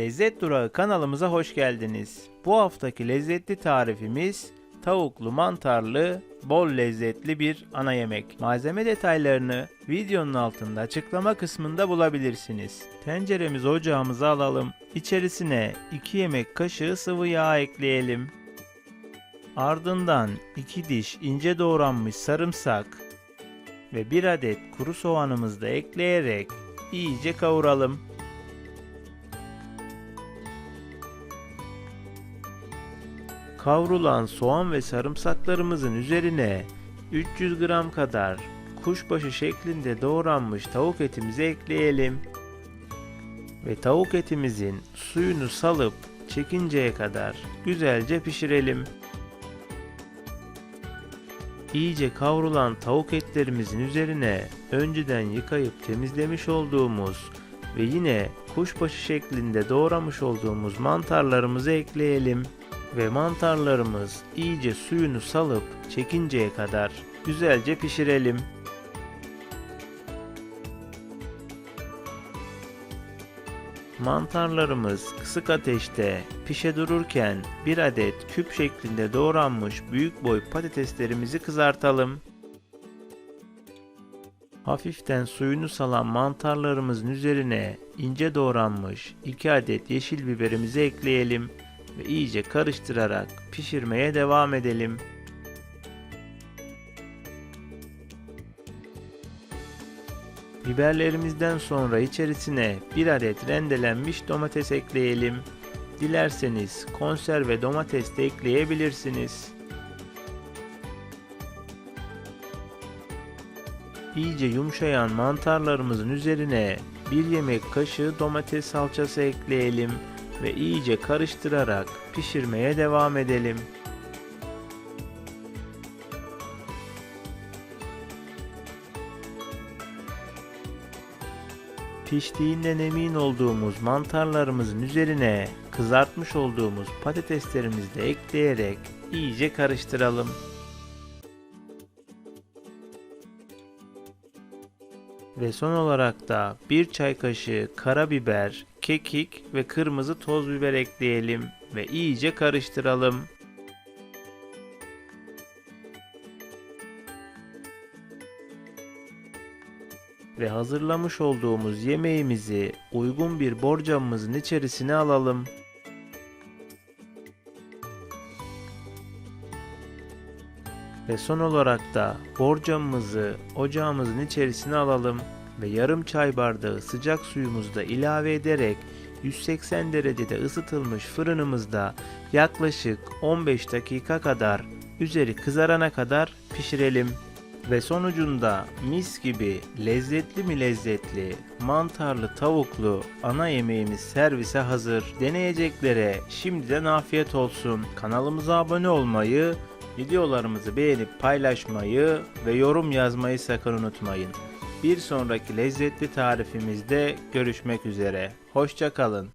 Lezzet Durağı kanalımıza hoş geldiniz. Bu haftaki lezzetli tarifimiz tavuklu mantarlı bol lezzetli bir ana yemek. Malzeme detaylarını videonun altında açıklama kısmında bulabilirsiniz. Tenceremizi ocağımıza alalım. İçerisine 2 yemek kaşığı sıvı yağ ekleyelim. Ardından 2 diş ince doğranmış sarımsak ve 1 adet kuru soğanımızı da ekleyerek iyice kavuralım. Kavrulan soğan ve sarımsaklarımızın üzerine 300 gram kadar kuşbaşı şeklinde doğranmış tavuk etimizi ekleyelim. Ve tavuk etimizin suyunu salıp çekinceye kadar güzelce pişirelim. İyice kavrulan tavuk etlerimizin üzerine önceden yıkayıp temizlemiş olduğumuz ve yine kuşbaşı şeklinde doğramış olduğumuz mantarlarımızı ekleyelim ve mantarlarımız iyice suyunu salıp çekinceye kadar güzelce pişirelim. Mantarlarımız kısık ateşte pişe dururken bir adet küp şeklinde doğranmış büyük boy patateslerimizi kızartalım. Hafiften suyunu salan mantarlarımızın üzerine ince doğranmış 2 adet yeşil biberimizi ekleyelim ve iyice karıştırarak pişirmeye devam edelim. Biberlerimizden sonra içerisine bir adet rendelenmiş domates ekleyelim. Dilerseniz konserve domates de ekleyebilirsiniz. İyice yumuşayan mantarlarımızın üzerine bir yemek kaşığı domates salçası ekleyelim ve iyice karıştırarak pişirmeye devam edelim. Piştiğinden emin olduğumuz mantarlarımızın üzerine kızartmış olduğumuz patateslerimizi de ekleyerek iyice karıştıralım. Ve son olarak da bir çay kaşığı karabiber, kekik ve kırmızı toz biber ekleyelim ve iyice karıştıralım. Ve hazırlamış olduğumuz yemeğimizi uygun bir borcamımızın içerisine alalım. Ve son olarak da borcamımızı ocağımızın içerisine alalım ve yarım çay bardağı sıcak suyumuzu da ilave ederek 180 derecede ısıtılmış fırınımızda yaklaşık 15 dakika kadar üzeri kızarana kadar pişirelim. Ve sonucunda mis gibi lezzetli mi lezzetli mantarlı tavuklu ana yemeğimiz servise hazır. Deneyeceklere şimdiden afiyet olsun. Kanalımıza abone olmayı, videolarımızı beğenip paylaşmayı ve yorum yazmayı sakın unutmayın. Bir sonraki lezzetli tarifimizde görüşmek üzere. Hoşçakalın.